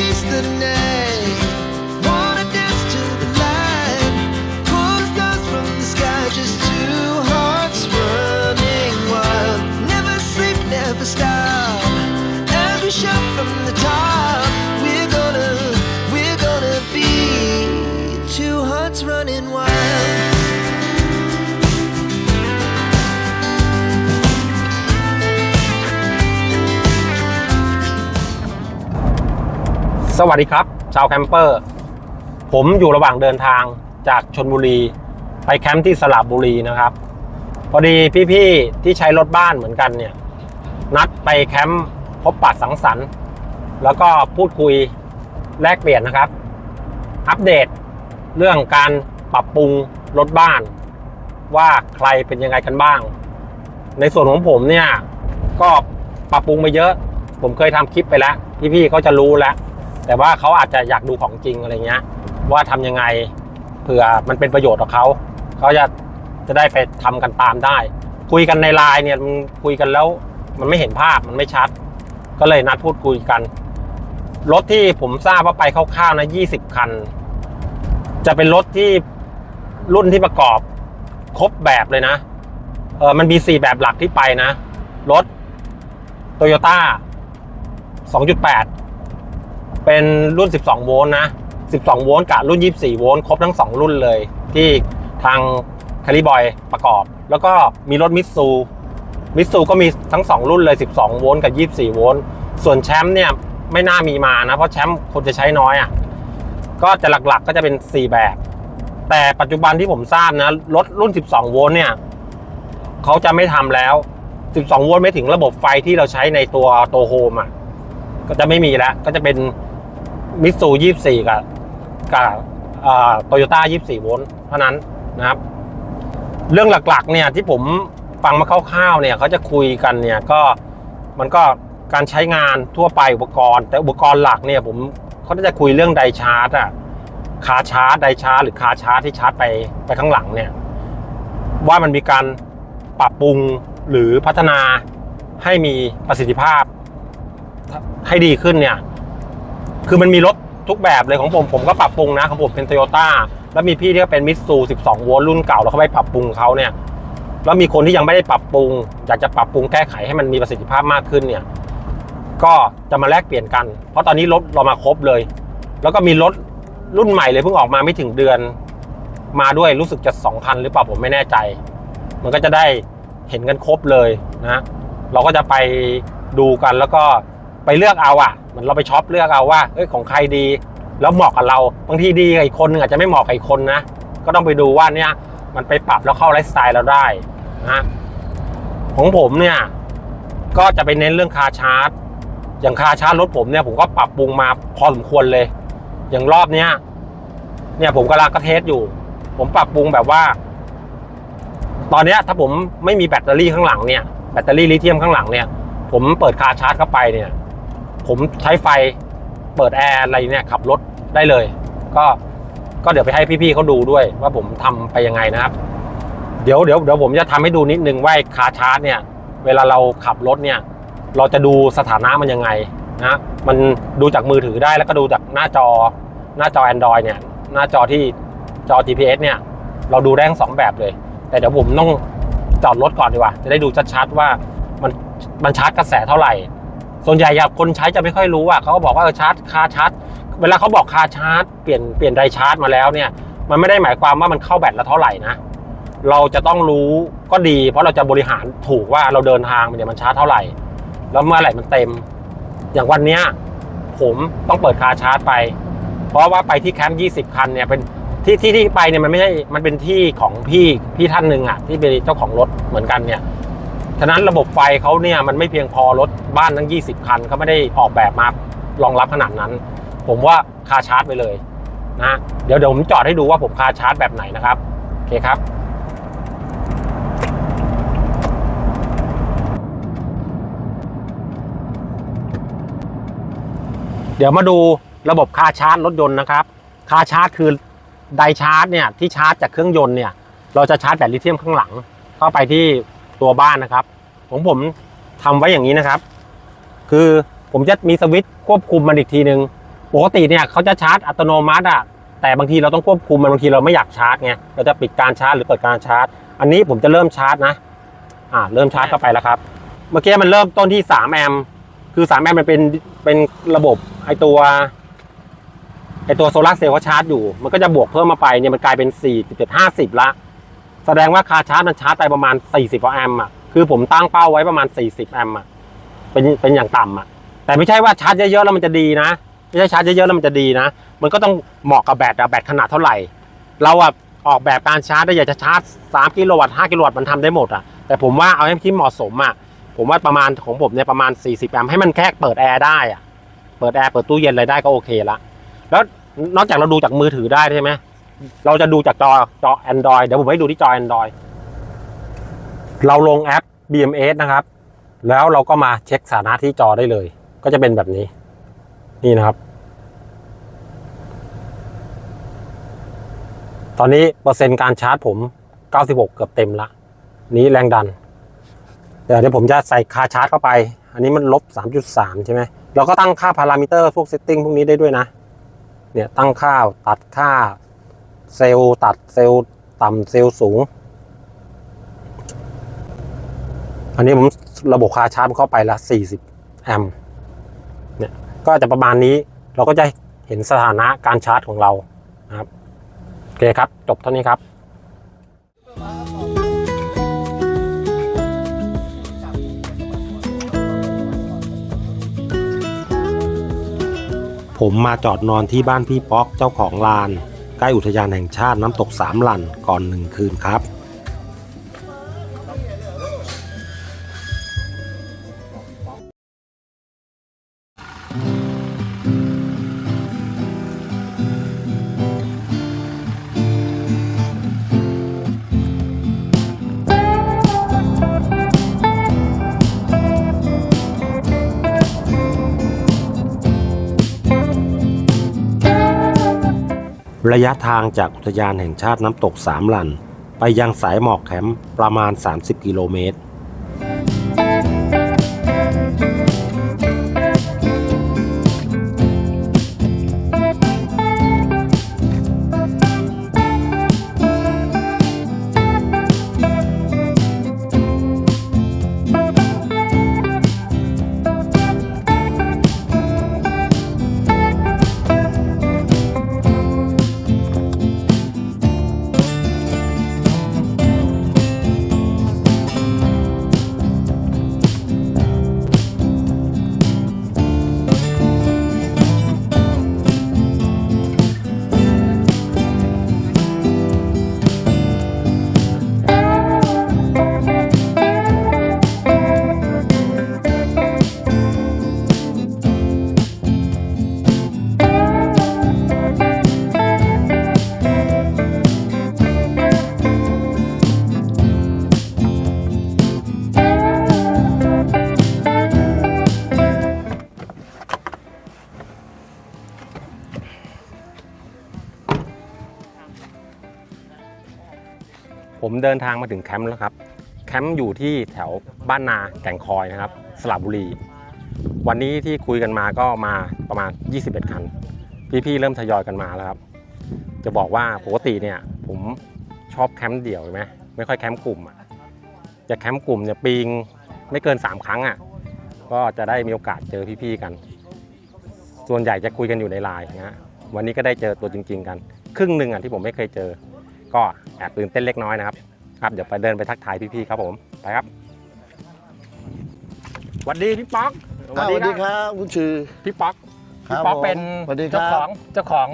she's the next. สวัสดีครับชาวแคมเปอร์ ผมอยู่ระหว่างเดินทางจากชนบุรี ไปแคมป์ที่สระบุรีนะครับ พอดีพี่ๆที่ใช้รถบ้านเหมือนกันเนี่ย นัดไปแคมป์พบปะสังสรรค์ แล้วก็พูดคุยแลกเปลี่ยนนะครับ อัปเดตเรื่องการปรับปรุงรถบ้าน ว่าใครเป็นยังไงกันบ้าง ในส่วนของผมเนี่ยก็ปรับปรุงไปเยอะ ผมเคยทำคลิปไปแล้วพี่ๆเขาจะรู้แล้ว แต่ว่าเขาอาจจะอยากดูของจริงอะไรเงี้ย ว่าทำยังไงเผื่อมันเป็นประโยชน์กับเขาเขาจะจะได้ไปทำกันตามได้ คุยกันในไลน์เนี่ยมันคุยกันแล้วมันไม่เห็นภาพมันไม่ชัด ก็เลยนัดพูดคุยกันรถที่ผมทราบว่าไปคร่าวๆนะ20 คัน จะเป็นรถที่รุ่นที่ประกอบครบแบบเลยนะ เออมันมี 4 แบบหลักที่ไปนะ รถโตโยต้า2.8 เป็นรุ่น 12 โวลต์นะ 12 โวลต์กับรุ่น 24 โวลต์ครบทั้ง 2 รุ่นเลย ที่ทางคาริบอยประกอบ แล้วก็มีรถมิตซูมิตซูก็มีทั้ง 2 รุ่นเลย 12 โวลต์กับ 24 โวลต์ส่วนแชมป์เนี่ยไม่น่ามีมานะ เพราะแชมป์คนจะใช้น้อยอะ่ะก็จะหลักๆก็จะเป็น 4 แบบ แต่ปัจจุบันที่ผมทราบนะ รถรุ่น 12 โวลต์เนี่ยเขาจะไม่ทำแล้ว 12 โวลต์ไม่ถึงระบบไฟที่เราใช้ในตัวตัวโฮมอะก็จะไม่มีแล้ว ก็จะเป็น มิตซู24กับกับโตโยต้า24โวลต์เท่านั้นนะครับ เรื่องหลักๆเนี่ยที่ผมฟังมาคร่าวๆเนี่ยเขาจะคุยกันเนี่ยก็มันก็การใช้งานทั่วไปอุปกรณ์ แต่อุปกรณ์หลักเนี่ยผมเขาจะคุยเรื่องไดชาร์จอะคาชาร์จไดชาร์จหรือคาชาร์จที่ชาร์จไปไปข้างหลังเนี่ยว่ามันมีการปรับปรุงหรือพัฒนาให้มีประสิทธิภาพให้ดีขึ้นเนี่ย คือมันมีรถทุกแบบเลยของผมผมก็ปรับปรุงนะของผมเป็นโตโยต้าแล้วมีพี่ที่เป็นมิตซู12โวลต์รุ่นเก่าแล้วเขาไปปรับปรุงเขาเนี่ยแล้วมีคนที่ยังไม่ได้ปรับปรุง อยากจะปรับปรุงแก้ไขให้มันมีประสิทธิภาพมากขึ้นเนี่ย ก็จะมาแลกเปลี่ยนกัน เพราะตอนนี้รถเรามาครบเลย แล้วก็มีรถรุ่นใหม่เลยเพิ่งออกมาไม่ถึงเดือน มาด้วยรู้สึกจะสองคันหรือเปล่าผมไม่แน่ใจ มันก็จะได้เห็นกันครบเลยนะ เราก็จะไปดูกันแล้วก็ ไปเลือกเอาอะเหมันเราไปช็อปเลือกเอาว่าเอ้ยของใครดี แล้วเหมาะกับเราบางทีดีกับอีกคนนึงอาจจะไม่เหมาะกับอีกคนนะก็ต้องไปดูว่าเนี่ยมันไปปรับแล้วเข้าไลฟ์สไตล์เราได้นะของผมเนี่ยก็จะไปเน้นเรื่องคาชาร์จ อย่างคาชาร์จรถผมเนี่ยผมก็ปรับปรุงมาพอสมควรเลย อย่างรอบเนี้ยเนี่ยผมกำลังก็เทสอยู่ ผมปรับปรุงแบบว่า ตอนเนี้ยถ้าผมไม่มีแบตเตอรี่ข้างหลังเนี่ยแบตเตอรี่ลิเธียมข้างหลังเนี่ย ผมเปิดคาชาร์จเข้าไปเนี่ย ผมใช้ไฟเปิดแอร์อะไรเนี่ยขับรถได้เลย ก็ก็เดี๋ยวไปให้พี่ๆเขาดูด้วยว่าผมทำไปยังไงนะครับ เดี๋ยวเดี๋ยวเดี๋ยวผมจะทำให้ดูนิดนึงว่าคาชาร์จเนี่ย เวลาเราขับรถเนี่ย เราจะดูสถานะมันยังไงนะมันดูจากมือถือได้แล้วก็ดูจากหน้าจอหน้าจอ Android เนี่ย หน้าจอที่จอ GPS เนี่ย เราดูได้ทั้งสองแบบเลย แต่เดี๋ยวผมต้องจอดรถก่อนดีกว่า จะได้ดูชัดๆว่ามันมันชาร์จกระแสเท่าไหร่ ส่วนใหญ่คนใช้จะไม่ค่อยรู้อะเขาก็บอกว่าเออชาร์จคาชาร์จเวลาเขาบอกคาชาร์จเปลี่ยนเปลี่ยนไดชาร์จมาแล้วเนี่ย มันไม่ได้หมายความว่ามันเข้าแบตแล้วเท่าไหร่นะเราจะต้องรู้ก็ดี เพราะเราจะบริหารถูกว่าเราเดินทางเนี่ยมันชาร์จเท่าไหร่ แล้วเมื่อไหร่มันเต็ม อย่างวันเนี้ยผมต้องเปิดคาชาร์จไป เพราะว่าไปที่แคมป์20 คันเนี่ยเป็นที่ที่ที่ไปเนี่ยมันไม่ใช่ มันเป็นที่ของพี่พี่ท่านหนึ่งอะที่เป็นเจ้าของรถเหมือนกันเนี่ย ฉะนั้นระบบไฟเขาเนี่ยมันไม่เพียงพอรถบ้านทั้ง 20 คันเขาไม่ได้ออกแบบมารองรับขนาดนั้น ผมว่าคาชาร์จไปเลยนะเดี๋ยวเดี๋ยวผมจอดให้ดูว่าผมคาชาร์จแบบไหนนะครับโอเคครับเดี๋ยวมาดูระบบคาชาร์จรถยนต์นะครับ คาชาร์จคือไดชาร์จเนี่ยที่ชาร์จจากเครื่องยนต์เนี่ย เราจะชาร์จแบตลิเธียมข้างหลัง เข้าไปที่ ตัวบ้านนะครับ ของผมทำไว้อย่างนี้นะครับ คือผมจะมีสวิตช์ควบคุมมันอีกทีนึงปกติเนี่ยเขาจะชาร์จอัตโนมัติอะแต่บางทีเราต้องควบคุมมันบางทีเราไม่อยากชาร์จไงเราจะปิดการชาร์จหรือเปิดการชาร์จ อันนี้ผมจะเริ่มชาร์จนะอ่าเริ่มชาร์จเข้าไปแล้วครับ เมื่อกี้มันเริ่มต้นที่3แอมป์คือ3แอมป์มันเป็นเป็นระบบไอตัวไอตัวโซลาร์เซลล์เขาชาร์จอยู่ มันก็จะบวกเพิ่มมาไปเนี่ยมันกลายเป็น4 50ละ แสดงว่าคาชาร์จมันชาร์จไปประมาณ 40กว่าแอมป์อะคือผมตั้งเป้าไว้ประมาณ 40 แอมป์อะเป็นเป็นอย่างต่ำอะแต่ไม่ใช่ว่าชาร์จเยอะๆแล้วมันจะดีนะ ไม่ใช่ชาร์จเยอะๆแล้วมันจะดีนะ มันก็ต้องเหมาะกับแบตอะแบตขนาดเท่าไหร่ เราอะออกแบบการชาร์จได้อยากจะชาร์จ 3 กิโลวัตต์5กิโลวัตต์มันทำได้หมดอะแต่ผมว่าเอาให้ที่เหมาะสมอะผมว่าประมาณของผมเนี่ยประมาณ 40 แอมป์ให้มันแค่เปิดแอร์ได้อะเปิดแอร์เปิดตู้เย็นอะไรได้ก็โอเคละแล้วนอกจากเราดูจากมือถือได้ใช่ไหม เราจะดูจากจอจอ Android เดี๋ยวผมให้ดูที่จอ Android เราลงแอป BMS นะครับ แล้วเราก็มาเช็คสถานะที่จอได้เลย ก็จะเป็นแบบนี้ นี่นะครับ ตอนนี้เปอร์เซ็นต์การชาร์จผม 96 เกือบเต็มละ นี้แรงดัน เดี๋ยวเดี๋ยวผมจะใส่คาชาร์จเข้าไป อันนี้มันลบ 3.3 ใช่ไหม เราก็ตั้งค่าพารามิเตอร์พวกเซตติ้งพวกนี้ได้ด้วยนะ เนี่ยตั้งค่าตัดค่า เซลล์ตัดเซลล์ต่ำเซลล์สูง อันนี้ผมระบบคาชาร์จเข้าไปละ 40 แอมป์เนี่ยก็จะประมาณนี้เราก็จะเห็นสถานะการชาร์จของเรานะครับโอเคครับ จบเท่านี้ครับผมมาจอดนอนที่บ้านพี่ป๊อกเจ้าของลาน ใกล้อุทยานแห่งชาติน้ำตกสามหลันก่อนหนึ่งคืนครับ ระยะทางจากอุทยานแห่งชาติน้ำตกสามหลัน ไปยังสายหมอกแคมป์ประมาณ 30 กิโลเมตร เดินทางมาถึงแคมป์แล้วครับ แคมป์อยู่ที่แถวบ้านนาแก่งคอยนะครับสระบุรี วันนี้ที่คุยกันมาก็มาประมาณ 21 คัน พี่ๆเริ่มทยอยกันมาแล้วครับ จะบอกว่าปกติเนี่ยผมชอบแคมป์เดี่ยวใช่ไหมไม่ค่อยแคมป์กลุ่มอะจะแคมป์กลุ่มเนี่ยปีงไม่เกิน 3 ครั้งอะก็จะได้มีโอกาสเจอพี่ๆกัน ส่วนใหญ่จะคุยกันอยู่ในไลน์นะฮะวันนี้ก็ได้เจอตัวจริง ๆ กัน ครึ่งหนึ่งอะที่ผมไม่เคยเจอ ก็แอบตื่นเต้นเล็กน้อยนะครับ ครับเดี๋ยวไปเดินไปทักทายพี่ๆครับผมไปครับสวัสดีพี่ป๊อกอ้าวสวัสดีครับคุณชื่อ พี่ป๊อกครัพี่บป๊อกผมเป็นสวัสดีคเจ้ารับของเจ้าของ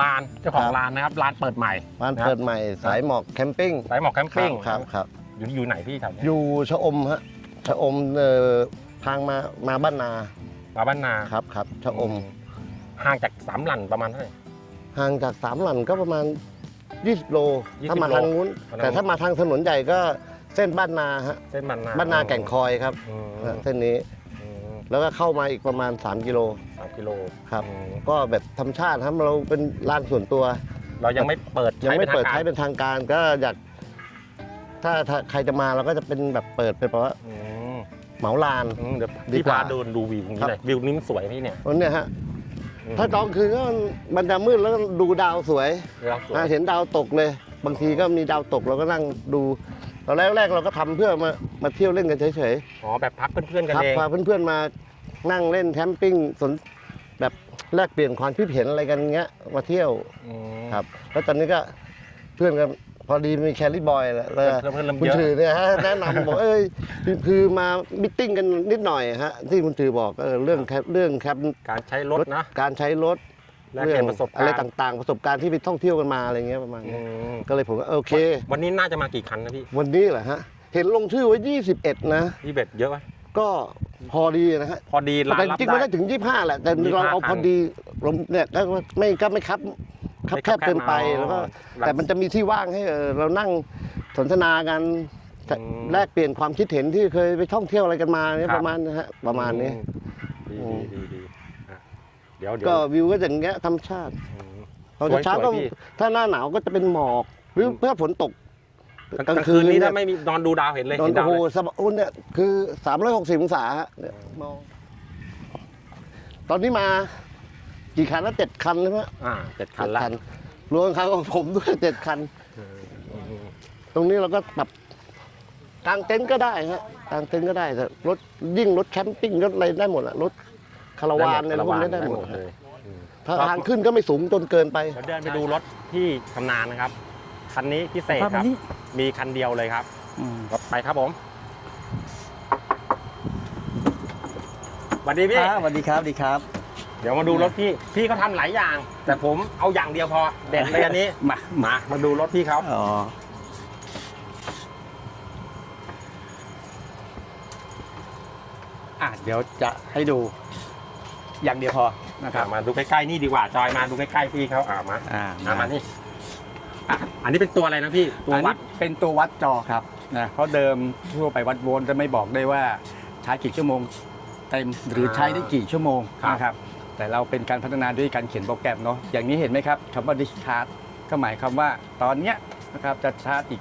ลานเจ้าของครับลานนะครับลานเปิดใหม่ร้านนะครับเปิดใหม่ สายหมอกแคมปิ้งสายหมอกแคมปิ้งครับครับอยู่อยู่ไหนพี่แถวเนี้ยอยู่ชะอมฮะชะอมเอ่อทางมามาบ้านนามาบ้านนาครับครับชะอมห่างจากสามหลั่นประมาณเท่าไหร่ห่างจากสามหลันก็ประมาณ 20 โล 20ถ้ามาทางนู้นโลแต่ถ้ามาทางถนนใหญ่ก็เส้นบ้านนาฮะ เส้นบ้านนาบ้านนาแก่งคอยครับอืมเส้นนี้ อืมแล้วก็เข้ามาอีกประมาณ 3 กิโล สามกิโลครับ อืมก็แบบธรรมชาติครับเราเป็นลานส่วนตัว เรายังไม่เปิดยังไม่เปิดทาใช้งการเป็นทางการก็อยากถ้าถ้าใครจะมาเราก็จะเป็นแบบเปิดเป็นแบบว่าอืมเหมาลาน อืมเดี๋ยวดีพี่กว่าพาเดินดูวิวตรงนี้หน่อยวิวนี้มันสวยพี่เนี่ยวันเนี้ยฮะอืม ถ้าตอนคืนก็มันจะมืดแล้วก็ดูดาวสวยเราสวย อะเห็นดาวตกเลย บางทีก็มีดาวตกเราก็นั่งดูตอนแรกๆเราก็ทำเพื่อมามาเที่ยวเล่นกันเฉยอ๋อแบบพักเพื่อนๆๆกันครับเอง พาเพื่อนๆมานั่งเล่นแคมปิ้งสนแบบแลกเปลี่ยนความคิดเห็นอะไรกันเงี้ยมาเที่ยว อืมครับ แล้วตอนนี้ก็เพื่อนกัน พอดีมีแครี่บอยแหละแล้วเพื่อนๆเริ่มคุณเยอะถือเนี่ยฮะแนะนำบอกเอ้ยคือคือมามิทติ้งกันนิดหน่อยฮะที่คุณถือบอกเออเรื่องแคปเรื่องแคปการใช้รถนะ การใช้รถแลกเปลี่ยนประสบการณ์ อะไรต่างๆ ประสบการณ์ที่ไปท่องเที่ยวกันมาอะไรเงี้ยประมาณอืนี้มก็เลยผมก็โอเค วันนี้น่าจะมากี่คันนะพี่วันนี้เหรอฮะเห็นลงชื่อไว้ 21 นะ พี่เบ็ดเยอะไหมก็พอดีนะฮะพอดีร้านแต่รับจริงๆไม่ได้ได้ ถึง 25 แหละแต่25เราเอาพอดีลงเนี่ยก็ไม่ก็ไม่ครับ ครับไม่แคคับบเกินไปแคบแล้วก็อ๋อแต่มันจะมีที่ว่างให้เออเรานั่งสนทนากันอืมแลกเปลี่ยนความคิดเห็นที่เคยไปท่องเที่ยวอะไรกันมาเนี่ยครับ ประมาณนะฮะประมาณนี้ดีอืมดีดีดีอะเดี๋ยวเดี๋ยวก็วิวก็อย่างเงี้ยธรรมชาติอืม ตอนเช้าสวยๆก็พี่ ถ้าหน้าหนาวก็จะเป็นหมอก หรืออืมเพื่อฝนตกกลางคืนนี้ถ้าไม่มีนอนดูดาวเห็นเลยนอนเห็นดาโอ้วโหเลยสบายอุ่นเนี่ยคือ 360 องศาฮะเนี่ยมองตอนนี้มา กี่คันแล้วเจ็ดคันใช่ไหมอ่าเจ็ดคันละรวมคันของผมด้วยเจ็ดคันอืมอืมตรงนี้เราก็ปรับกางเต็นท์ก็ได้ฮะกางเต็นท์ก็ได้แต่รถยิ่งรถแคมปิ้งรถอะไรได้หมดอะรถคาราวานอะไรพวกนี้ได้หมดเลฮะยอืมถ้าทางขึ้นก็ไม่สูงจนเกินไปเดี๋ยวเดินไปดูรถที่ชำนาญนะครับ คันนี้พิเศษครับครับนี่มีคันเดียวเลยครับอืมไปครับผมสวัสดีพี่ครับสวัสดีครับสวัสดีครับเดี๋ยวมาดูรถพี่ พี่เขาทำหลายอย่าง แต่ผมเอาอย่างเดียวพอ เด็ดเลยอันนี้ มา มา มาดูรถพี่เขาอ๋ออะเดี๋ยวจะให้ดูอย่างเดียวพอนะครับมาดูใกล้ๆนี่ดีกว่าจอยมาดูใกล้ๆพี่เขาอ่ามาอ่าอ่ามานี่อะอันนี้เป็นตัวอะไรนะพี่ตัวอันวันี้ดเป็นตัววัดจอครับนะเพราะเดิมทั่วไปวัดโวลต์จะไม่บอกได้ว่าใช้กี่ชั่วโมงเต็มหรือใช้ได้กี่ชั่วโมงนะครับ แต่เราเป็นการพัฒนาด้วยการเขียนโปรแกรมเนาะอย่างนี้เห็นไหมครับคำว่า discharge ก็หมายความว่าตอนเนี้ยนะครับจะชาร์จอีก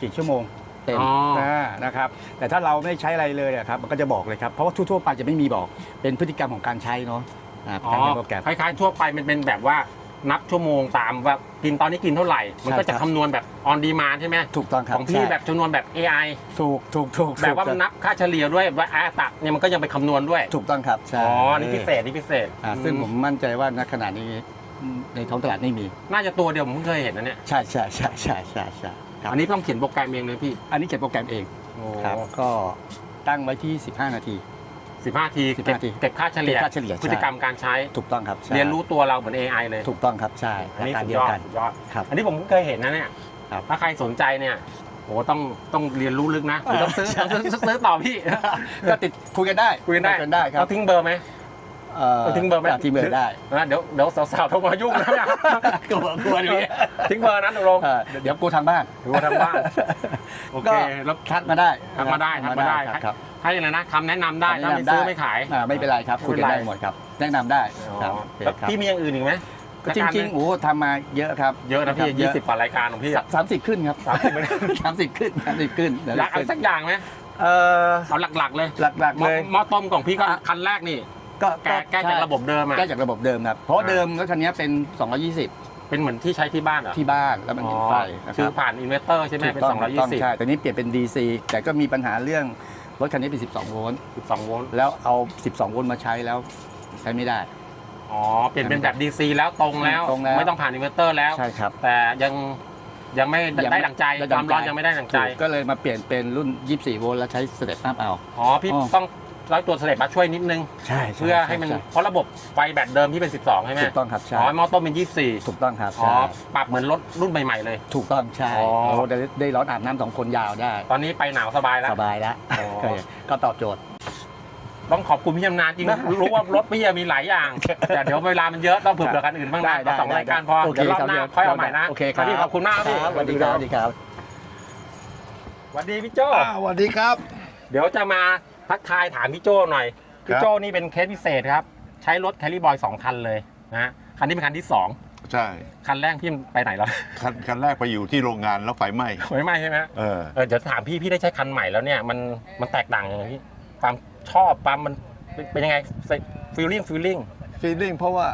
กี่ชั่วโมงเต็มอ๋อนะนะครับแต่ถ้าเราไม่ใช้อะไรเลยอะครับมันก็จะบอกเลยครับเพราะว่าทั่วๆไปจะไม่มีบอกเป็นพฤติกรรมของการใช้เนาะอ่าอ๋อการเขียนโปรแกรม คล้ายๆทั่วไปมันเป็นแบบว่า นับชั่วโมงตามว่ากินตอนนี้กินเท่าไหร่ มันก็ใช่จะครับคำนวณแบบ on demand ใช่ไหมถูกต้องครัขบองพี่ใช่ แบบจำนวนแบบ AI ถูกถูกถูกแบบว่าถูมันกนับค่าเฉลี่ยด้วยว่าอาตักเนี่ยมันก็ยังไปคำนวณด้วยถูกต้องครับใช่อ๋อนี่พิเศษนี่พิเศษอ่าซึ่งผมมั่นใจว่าณขณะนี้ในท้องตลาดไม่มี น่าจะตัวเดียวผมเพิ่งเคยเห็นนะเนี่ยใช่ใช่ใช่ใช่ใช่ใช่ครับอันนี้ต้องเขียนโปรแกรมเองเลยพี่อันนี้เขียนโปรแกรมเองโอ้ครับก็ตั้งไว้ที่ 15 นาที สิบห้าที15เก็บทีเก็บค่าเฉลี่ยเก็บค่าเฉลี่ยพฤติกรรมการใช้ ถูกต้องครับใช่เรียนรู้ตัวเราเหมือน AI เลยถูกต้องครับใช่อันนี้หลักสุการดเดียยวอดกันสุดยอด ครับ อันนี้ผมเพิ่งเคยเห็นนะเนี่ยครับถ้าใครสนใจเนี่ยโอ้ต้องต้องเรียนรู้ลึกนะหรือต้องซื้อต้องซื้อซื้อต่อพี่ ก็ติดคุยกันได้คุยกันได้กันได้ครับเราทิ้งเบอร์ไหม เอ่อเอาทิ้งเบอร์ไหมะทิ้งเบอร์ได้นะเดี๋ยวเดี๋ยวสาวๆโทรมายุ่งนะกลัวกลัวดิทิ้งเบอร์นั้นตกลงเออเดี๋ยวกูทางบ้านดูทางบ้าน โอเค ก็ แล้ว ทักมาได้ทักมาได้ทักมาได้ ครับ ครับถ้าอย่างไรนะคำแนะนำได้ถ้าไม่แนะนำซื้อได้ไม่ขาย อ่าไม่เป็นไรครับคุยกันได้หมดครับ แนะนำได้อ๋อครับโอเคแล้วครับพี่มีอย่างอื่นอีกไหมก็จริงๆโอ้ทำมาเยอะครับเยอะนะพี่คบยี่สิบกว่ารายการของพี่อะ สามสิบขึ้นครับสามสิบไม่ได้ สามสิบขึ้นสามสิบขึ้นอยากเอาสักอย่างไหมเออเอาหลักๆเลยหลักหๆม้อเลย หม้อต้มของพี่ก็อะ คันแรกนี่ ก็แก้แก้จากระบบเดิมอะ แก้จากระบบเดิมครับเพราะว่าอ่า เดิมรถคันนี้เป็น 220 เป็นเหมือนที่ใช้ที่บ้านเหรอที่บ้านแล้วมันเห็นไฟนะคคือรับผ่านอินเวสเตอร์ใช่ไหมถูกเป็นต้องสองร้อยถูกต้ยี่สิบใช่แต่นี้เปลี่ยนเป็น DC แต่ก็มีปัญหาเรื่อง รถคันนี้เป็น 12 โวลต์สิบสองโวลต์ แล้วเอา 12 โวลต์มาใช้แล้วใช้ไม่ได้ อ๋อ เปลี่ยนเป็นแบบ DC แล้วตรงแล้ว ตรงแล้ว ไม่ต้องผ่านอินเวสเตอร์แล้ว ใช่ครับ แต่ยังยังไม่ยังไม่ได้ดั่งใจได้คดั่วามงใจ ร้อนยังไม่ได้ดั่งใจถูกก็เลยมาเปลี่ยนเป็นรุ่น 24 โวลต์แล้วใช้สเต็ปอัพเอา อ๋อ พี่อ๋อ ต้อง ร้อยตัวเสลดมาช่วยนิดนึง ใช่เพื่อให้มันเพราะระบบไฟแบตเดิมที่เป็น 12 ใช่ไหมถูกต้องครับใช่อ๋อมอต้นเป็น 24ถูกต้องครับอ๋อใช่ปรับเหมือนรถรุ่นใหม่ๆเลย ถูกต้องใช่อ๋อโอ้ได้ได้ร้อนอาบน้ำสองคนยาวได้ ตอนนี้ไปหนาวสบายแล้ว สบายแล้วอ๋อ ก็ก็ตอบโจทย์ ต้องขอบคุณพี่ชำนาญจริงได้รู้ว่ารถพี่มีหลายอย่าง แต่เดี๋ยวเวลามันเยอะต้องเผื่อๆกันอื่นบ้างได้นะได้เอาสองได้รายการพอโอเคเดี๋ยวรอบครับหน้าเดี๋ยวค่อยเอาใหม่นะโอเคครับ พี่ขอบคุณมากครับพี่สวัสดีครับสวัสดีครับ สวัสดีพี่โจอ่าสวัสดีครับ เดี๋ยวจะมา ทักทายถามพี่โจหน่อย พี่โจนี่เป็นเคสพิเศษครับ ใช้รถแคลรี่บอยสองคันเลยนะฮะคันนี้เป็นคันที่สองใช่ คันแรกพี่ไปไหนแล้วคันคันแรกไปอยู่ที่โรงงานแล้วไฟไหม้ไม่ไหม่ใช่ไหมเออเออเดี๋ยวถามพี่พี่ได้ใช้คันใหม่แล้วเนี่ยมันมันแตกต่างยังไงพี่ความชอบความมันเป็นเป็นยังไงฟีลลิ่งฟีลลิ่งฟีลลิ่งเพราะว่า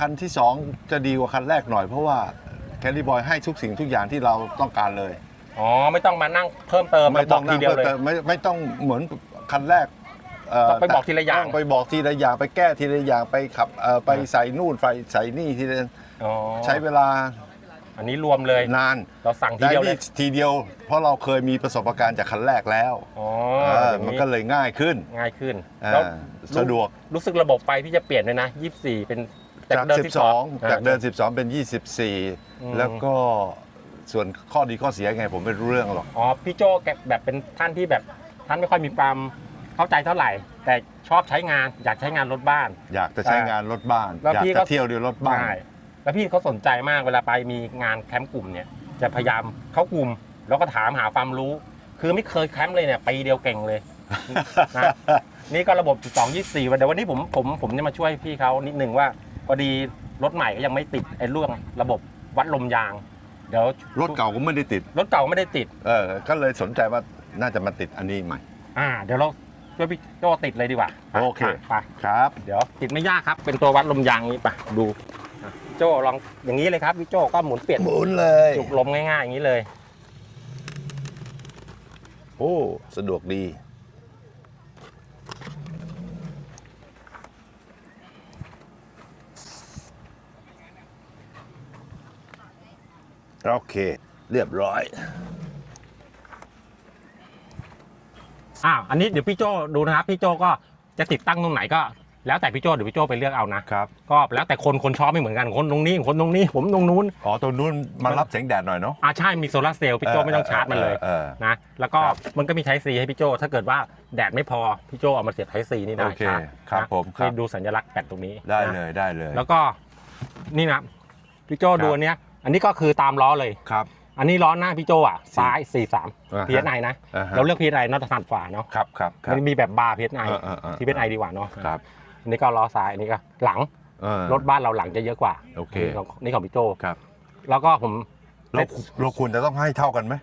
คันที่สองจะดีกว่าคันแรกหน่อยเพราะว่าแคลรี่บอยให้ทุกสิ่งทุกอย่างที่เราต้องการเลยอ๋อไม่ต้องมานั่งเพิ่มเติมไม่ต้องบกทีนั่งเดียวเลยเพิ่มเติมไม่ไม่ต้องเหมือน คันแรกเต้องไปบอกทีละอย่างต้ไปบอกทีละอย่างไปแก้ทีละอย่างไปขับเอ่อไปใส่นู่นไปใส่นี่ทีละอ๋อใช้เวลาอันนี้รวมเลย นานเราสั่งทีได้เดียวเลนี่ยทีเดียว เพราะเราเคยมีประสบการณ์จากคันแรกแล้วอ๋อเอออย่างมันนี้ก็เลยง่ายขึ้นง่ายขึ้นอ่าแล้วสะดวกรู้สึกระบบไฟพี่จะเปลี่ยนด้วยนะ24 เป็นจากเดิม12 จากเดิม 12 เป็น อืม 24 แล้วก็ส่วนข้อดีข้อเสียไงผมไม่รู้เรื่องหรอก อ๋อพี่โจแกแบบเป็นท่านที่แบบ ท่านไม่ค่อยมีความเข้าใจเท่าไหร่ แต่ชอบใช้งานอยากใช้งานรถบ้าน อยากจะใช้งานรถบ้าน แล้วอยากพี่ก็ จะเที่ยวด้วยรถบ้าน ใช่แล้วพี่เขาสนใจมากเวลาไปมีงานแคมป์กลุ่มเนี่ยจะพยายามเข้ากลุ่ม แล้วก็ถามหาความรู้ คือไม่เคยแคมป์เลยเนี่ยปีเดียวเก่งเลย นะ นี่ก็ระบบ12 24วันเดี๋ยววันนี้ผมผมผมจะมาช่วยพี่เขานิดนึงว่าพอดีรถใหม่ก็ยังไม่ติดไอ้เรื่องระบบวัดลมยาง เดี๋ยวรถเก่าก็ไม่ได้ติด รถเก่าไม่ได้ติด เออ ก็เลยสนใจว่า น่าจะมาติดอันนี้ใหม่ อ่า เดี๋ยวเราช่วยพี่โจติดเลยดีกว่าไปโอเค ไปครับ เดี๋ยวติดไม่ยากครับ เป็นตัววัดลมยางนี้ไปดูอะโจลองอย่างนี้เลยครับพี่โจก็หมุนเปลี่ยนหมุนเลย จุกลมง่ายๆอย่างนี้เลย โอ้ สะดวกดี โอเค เรียบร้อย อ่าอันนี้เดี๋ยวพี่โจดูนะครับพี่โจก็จะติดตั้งตรงไหนก็ แล้วแต่พี่โจเดี๋ยวพี่โจไปเลือกเอานะครับก็แล้วแต่คนคนชอบไม่เหมือนกันคนตรงนี้คนตรงนี้ผมตรงนู้นอ๋อตัวนู้นมันรับแสงแดดหน่อยเนาะอ่าใช่มีโซลาร์เซลล์พี่โจไม่ต้องชาร์จมันเลยออออนะแล้วก็ครับมันก็มีไทซีให้พี่โจถ้าเกิดว่าแดดไม่พอพี่โจเอามาเสียบไทซีนี่ได้โอเคชาร์จครับนะผมครับนี่ดูสัญลักษณ์แปดตรงนี้ได้นะเลยได้เลยแล้วก็นี่นะพี่โจครับดูอันเนี้ยอันนี้ก็คือตามล้อเลย ครับ อันนี้ล้อหน้าพี่โจอะซ้าย43อ่าฮะ PSI นะอ่าฮะเราเลือก PSI นอตถนัดฝาเนาะครับครับครับมันมีแบบบาร์ PSI อ่าอ่าอ่าที่ PSI ดีกว่าเนาะครับอันนี้ก็ล้อซ้ายอันนี้ก็หลังเออรถบ้านเราหลังจะเยอะกว่าโอเคนี่ของนี่ของพี่โจครับแล้วก็ผมเราเราควรจะต้องให้เท่ากันไหม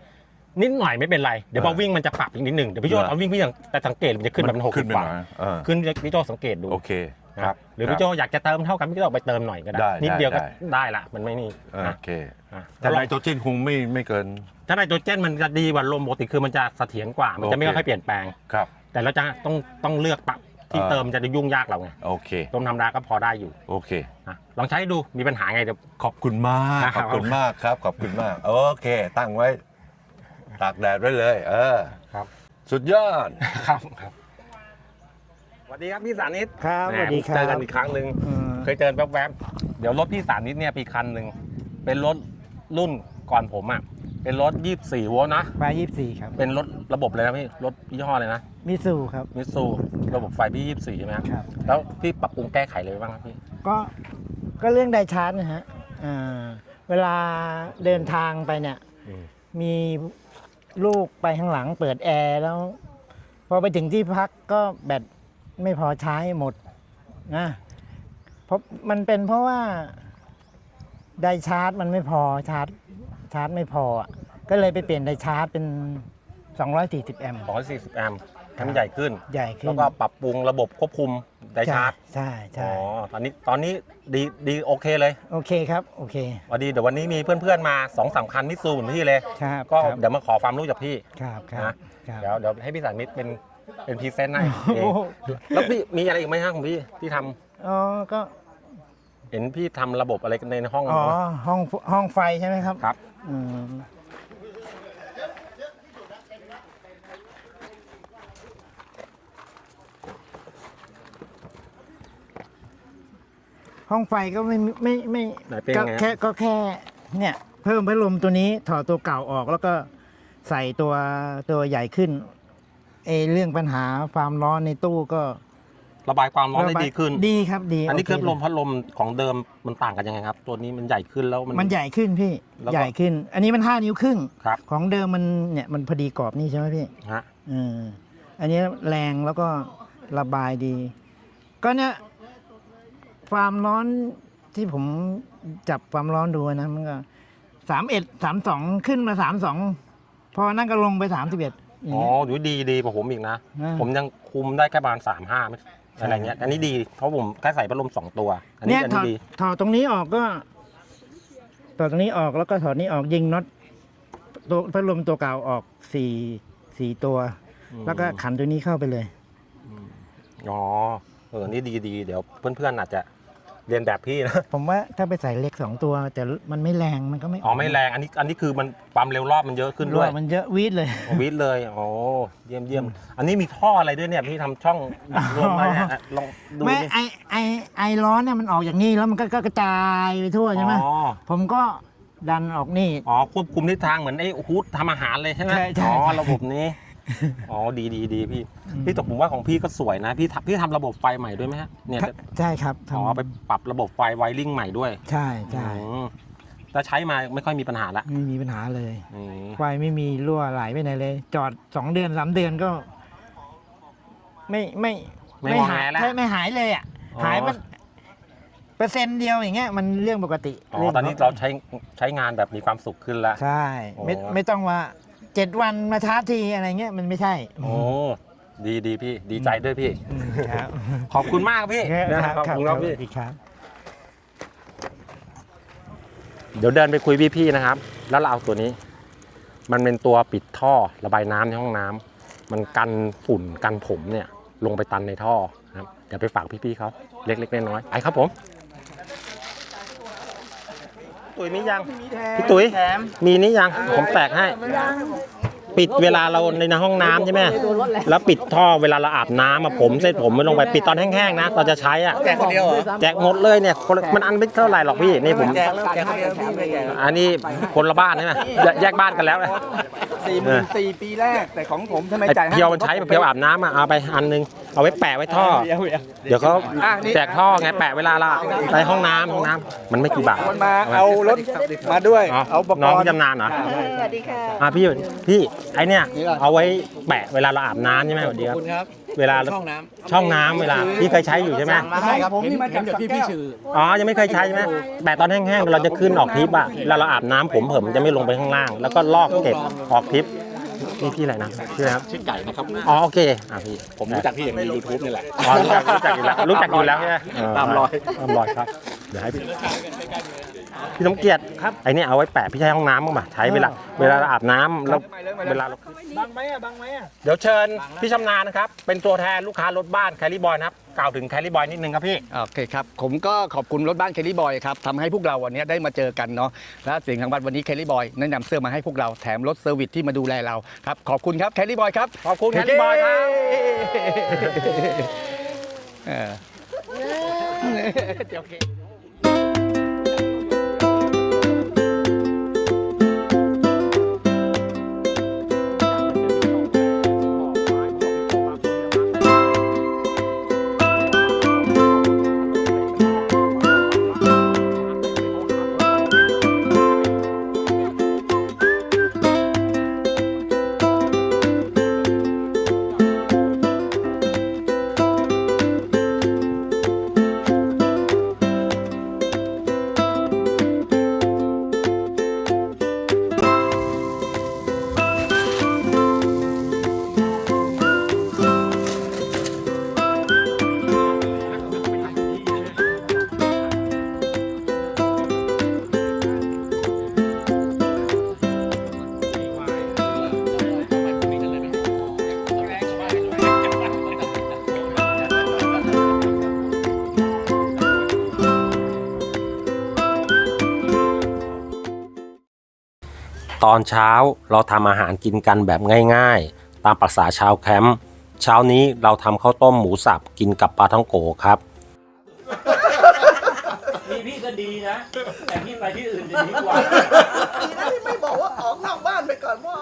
นิดหน่อยไม่เป็นไร เดี๋ยวพอเออวิ่งมันจะปรับอีกนิดหนึ่งเดี๋ยวพี่โจเหรอเอาวิ่งพี่ยังแต่สังเกตมันจะขึ้นแบบเป็นหกขึ้สินบไปกว่าหน่อยเออขึ้นพี่โจสังเกตดูโอเคนะครับหรือพี่โจอยากจะเติมเท่ากันพี่โจเอาไปเติมหน่อยก็ได้ได้นิดเดียวก็ได้ได้ละมันไม่นี่โอนะเคอะ แต่ไนโตรเจนคงไม่ไม่เกิน ถ้าไนโตรเจนมันจะดีกว่าลมปกติคือมันจะเสถียรกว่า มันจะไม่โอเคค่อยเปลี่ยนแปลง ครับ แต่เราจะต้องต้องเลือกปรับที่เออเติมจะได้ยุ่งยากเราไง โอเค ต้มธรรมดาก็พอได้อยู่ โอเคนะลองใช้ดู มีปัญหาไงเดี๋ยว ขอบคุณมากคขรับอบคุณมากครับ ขอบคุณมาก โอเค ตั้งไว้ ตากแดดไว้เลย เออ ครับ สุดยอด ครับสวัสดีครับพี่สานิต ครับแหสวัสดีครัเจบอกันอีกครั้งหนึ่งอืมเคยเจอแวบๆ เดี๋ยวรถพี่สานิตเนี่ยปีคันหนึ่ง เป็นรถ รุ่นก่อนผมอะเป็นรถ 24 โวลต์นะมายี่สี่ครับ เป็นรถระบบเลยนะพี่ รถยี่ห้อเลยนะมิซูครับ มิซูระบบไฟพี่ 24 ใช่ไหมครับ ครับ แล้วพี่ปรับปรุงแก้ไขเลยบ้างครับพี่ก็ก็เรื่องไดชาร์จนะฮะอ่าเวลาเดินทางไปเนี่ยอืมมีลูกไปข้างหลังเปิดแอร์แล้ว พอไปถึงที่พักก็แบตไม่พอใช้หมดนะเพราะมันเป็นเพราะว่า ไดชาร์จมันไม่พอชาร์จชาร์จไม่พออะก็เลยไปเปลี่ยนไดชาร์จเป็น 240 แอมป์ 240 แอมป์ให้มันใหญ่ขึ้น ใหญ่ขึ้นแล้วก็ปรับปรุงระบบควบคุมไดชาร์จ ใช่ใช่อ๋ใช่อตอนนี้ตอนนี้ดีดีโอเคเลยโอเคครับ โอเคพอดีเดี๋ยววันนี้มีเพื่อนๆมา2อสามคันมิตซูเหมือนพี่เลย ครับก็ครับเดี๋ยวมาขอความรู้จากพี่ ครับครับนะครับ เดี๋ยวเดี๋ยวให้พี่สานิตเป็นเป็นพรีเซนต์ให้เอโอ้งโห แล้วพี่มีอะไรอีกไหมฮะของพี่ที่ทำ อ๋อ ก็ เห็นพี่ทำระบบอะไรกันในห้องอ๋อห้องห้องไฟใช่ไหมครับครับ อืมห้องไฟก็ไม่ไม่ไม่ไหก็แค่ก็แค่ เนี่ย เพิ่มพัดลมตัวนี้ถอดตัวเก่าออกแล้วก็ใส่ตัวตัวใหญ่ขึ้นเอเรื่องปัญหาความร้อนในตู้ก็ ระบายความร้อนได้ดีขึ้น ดีครับดีอันนี้โเครื่องลมพัดลมของเดิมมันต่างกันยังไงครับ ตัวนี้มันใหญ่ขึ้นแล้วมันมันใหญ่ขึ้นพี่แล้วก็ใหญ่ขึ้น อันนี้มันห้านิ้วครึ่งครับของเดิมมันเนี่ยมันพอดีกรอบนี่ใช่ไหมพี่ฮะเอออันนี้แรงแล้วก็ระบายดี ก็เนี่ยความร้อนที่ผมจับความร้อนดูนะมันก็สามเอ็ดสามสองขึ้นมาสามสองพอนั่นก็ลงไปสามสิบเอ็ดอ๋ออยู่ดีดีกว่าผมอีกนะาผมยังคุมได้แค่ประมาณสามห้า อะไรเงี้ยอันนี้ดีเพราะผมแค่ใส่พัดลมสองตัว อันนี้เนี่ยอันถนี้อดดีถอดตรงนี้ออกก็ถอดตรงนี้ออกแล้วก็ถอดนี้ออกยิงน็อตตัวพัดลมตัวเก่าออกสี่สี่ตัว แล้วก็ขันตัวนี้เข้าไปเลย อ๋อเออนี่ดีดีเดี๋ยวเพื่อนๆอาจจะ เรียนแบบพี่นะผมว่าถ้าไปใส่เล็กสองตัวแต่มันไม่แรงมันก็ไม่อ๋อไม่แรงอันนี้อันนี้คือมันความเร็วรอบมันเยอะขึ้นด้วยมันเยอะวีดเลยวิทย์เลยโอ้เยี่ยมเยี่ยมอันนี้มีท่ออะไรด้วยเนี่ยพี่ทำช่องรวมอะไรเนี่ยอะลองดูไม่ดิไอไอไอร้อนเนี่ยมันออกอย่างนี้แล้วมันก็ก็กระจายไปทั่วใช่ไหมอ๋อผมก็ดันออกนี่อ๋อควบคุมทิศทางเหมือนไอ้ฮูดทำอาหารเลยใช่ไหมใช่ใช่อ๋อใช่ระบบนี้ อ๋อดีดีดีพี่ พี่แต่ผมว่าของพี่ก็สวยนะ พี่ทำพี่ทำระบบไฟใหม่ด้วยไหมฮะเนี่ยใช่ครับอ๋อทำไปปรับระบบไฟไวริ่งใหม่ด้วย ใช่ใช่อืมแต่ใช้มาไม่ค่อยมีปัญหาละไม่มีปัญหาเลยอืมไฟไม่มีรั่วไหลไปไหนเลย จอดสองเดือนสามเดือนก็ ไม่ไม่ไม่งอหาแงยแล้วใช่ไม่หายเลยอะอ๋อ หายมันเปอร์เซ็นต์เดียวอย่างเงี้ยมันเรื่องปกติอ๋อรื่องตอนนี้เราใช้ใช้งานแบบมีความสุขขึ้นแล้วใช่ ไม่อ๋อไม่ต้องว่า เจ็ดวันมาชาร์จทีอะไรเงี้ยมันไม่ใช่โอ้ดีดีพี่ดีใจด้วยพี่ อืมครับขอบคุณมากพี่ครับขอบคุณครับพี่ สวัสดีครับ เดี๋ยวเดินไปคุยพี่ๆนะครับ แล้วเราเอาตัวนี้ มันเป็นตัวปิดท่อระบายน้ำในห้องน้ำมันกันฝุ่นกันผมเนี่ย ลงไปตันในท่อนะครับ เดี๋ยวไปฝากพี่ๆเขาเล็กๆน้อยๆไปครับผม ตุ๋ยมียังพี่ตุ๋ยมีนี่ยังผมแตกให้ ปิดเวลาเราในห้องน้ำใช่ไหมแล้วปิดท่อเวลาเราอาบน้ำอะผมเส้นผมไม่ลงไปปิดตอนแห้งๆนะเราจะใช้อะแจกคนเดียวแจกหมดเลยเนี่ยคนละมันอันไม่เท่าไหร่หรอกพี่นี่ผมแจกแล้วแจกคนเดียวพี่ไม่แจกอันนี้คนละบ้านใช่ไหมแยแยกบ้านกันแล้วนะสี่หมื่นสี่ปีแรกแต่ของผมทำไมไอ้จ่ายให้เพียวมันใช้เพียวอาบน้ำอะเอาไปอันนึง เอาไว้แปะไว้ท่อ เดี๋ยวเดี๋ยวเดี๋ยวเขาอะนี่แจกท่อไงแปะเวลาเราไปห้องน้ำห้องน้ำมันไม่กี่บาทคนมาเอารถมาด้วยอ๋อเอาอุปกน้องรณ์ จำนานเหรอสวัสดีค่ะอะพี่พี่ไอเนี่ยเอาไว้แปะเวลาเราอาบน้ำใช่ไหมสวัสดีครับคุณครับเวลาช่องน้ำช่องน้ำเวลาพี่เคยใช้อยู่ใช่ไหมใช่ครับผมนี่มาจากพี่พี่ชื่ออ๋อ ยังไม่เคยใช้ใช่ไหมแปะตอนแห้งๆ เราจะขึ้นออกทิปอะแล้วเราอาบน้ำผมเผิมมันจะไม่ลงไปข้างล่าง แล้วก็ลอกเก็บออกทิป นี่พี่อะไรนะชื่ออะไรครับชื่อไก่นะครับอ๋อโอเคอะพี่ผมรู้จักพี่อย่างในยูทูบนี่แหละอ๋อรู้จักรู้จักอยู่แล้วรู้จักอยู่แล้วใช่ไหมตามรอยตามรอยครับเดี๋ยวให้พี่ พี่สมเกียรติครับไอเนี่ยเอาไว้แปะพี่ใช้ห้องน้ำบ้างป่ะใช้เวลาเวลาเราอาบน้ำแล้วเวลาเราบังไหมอะบังไหมอะเดี๋ยวเชิญพี่ชำนาญนะครับ เป็นตัวแทนลูกค้ารถบ้านแคลรี่บอยนะครับกล่าวถึงแคลรี่บอยนิดนึงครับพี่โอเคครับผมก็ขอบคุณรถบ้านเคลลี่บอยครับทำให้พวกเราวันนี้ได้มาเจอกันเนาะและสิ่งสำคัญวันนี้เคลลี่บอยแนะนำเสื้อมาให้พวกเราแถมรถเซอร์วิสที่มาดูแลเราครับขอบคุณครับเคลลี่บอยครับขอบคุณแคลรี่บอยครับเออ ตอนเช้าเราทำอาหารกินกันแบบง่ายๆ ตามภาษาชาวแคมป์เช้านี้เราทำข้าวต้มหมูสับกินกับปลาท่องโกครับ มีพี่ก็ดีนะ แต่พี่ไปที่อื่นจะดีกว่า ดีนะที่ไม่บอกว่าออกนอกบ้านไปก่อนพ่อ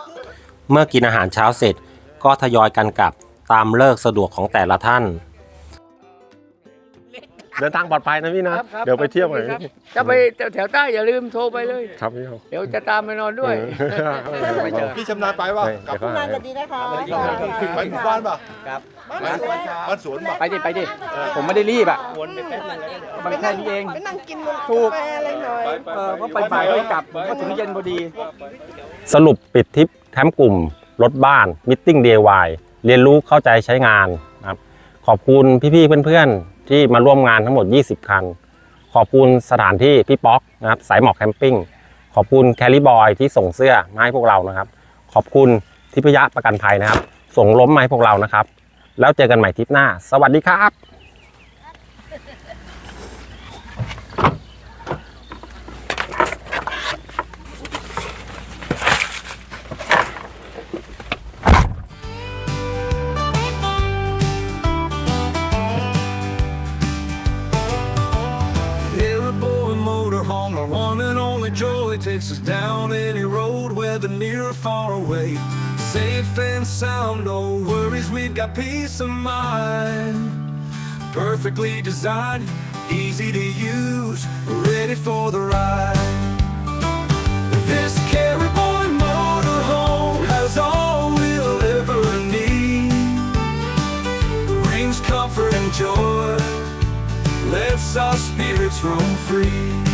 เมื่อกินอาหารเช้าเสร็จก็ทยอยกันกลับตามเลิกสะดวกของแต่ละท่าน เดินทางปลอดภัยนะพี่นะเดี๋ยวไปเที่ยวหน่อยจะไปแถวใต้อย่าลืมโทรไปเลย ครับพี่ครับ เดี๋ยวจะตามไปนอนด้วย ไม่เจอ พี่ชำนาญไปป่ะเดี๋ยวเขาหายไปหมู่บ้านป่ะครับบ้านสวนป่ะไปดิไปดิผมไม่ได้รีบอะมันแค่นี้เอง ไปนั่งกินถูกกาแฟอะไรหน่อย เออเพราะบ่ายๆก็กลับผมก็ถึงเย็นพอดี สรุปปิดทริปแคมป์กลุ่มรถบ้านมิ g เดย์วายเรียนรู้เข้าใจใช้งานนะครับขอบคุณพี่ๆเพื่อนๆ ที่มาร่วมงานทั้งหมด 20 คัน ขอบคุณสถานที่พี่ป๊อกนะครับสายหมอกแคมปิ้ง ขอบคุณแคลรี่บอยที่ส่งเสื้อมาให้พวกเรานะครับ ขอบคุณทิพยะประกันภัยนะครับ ส่งล้มมาให้พวกเรานะครับ แล้วเจอกันใหม่ทริปหน้า สวัสดีครับ takes us down any road, whether near or far away. Safe and sound, no worries, we've got peace of mind. Perfectly designed, easy to use, ready for the ride. This Caribou motorhome has all we'll ever need. Brings comfort and joy lets our spirits roam free.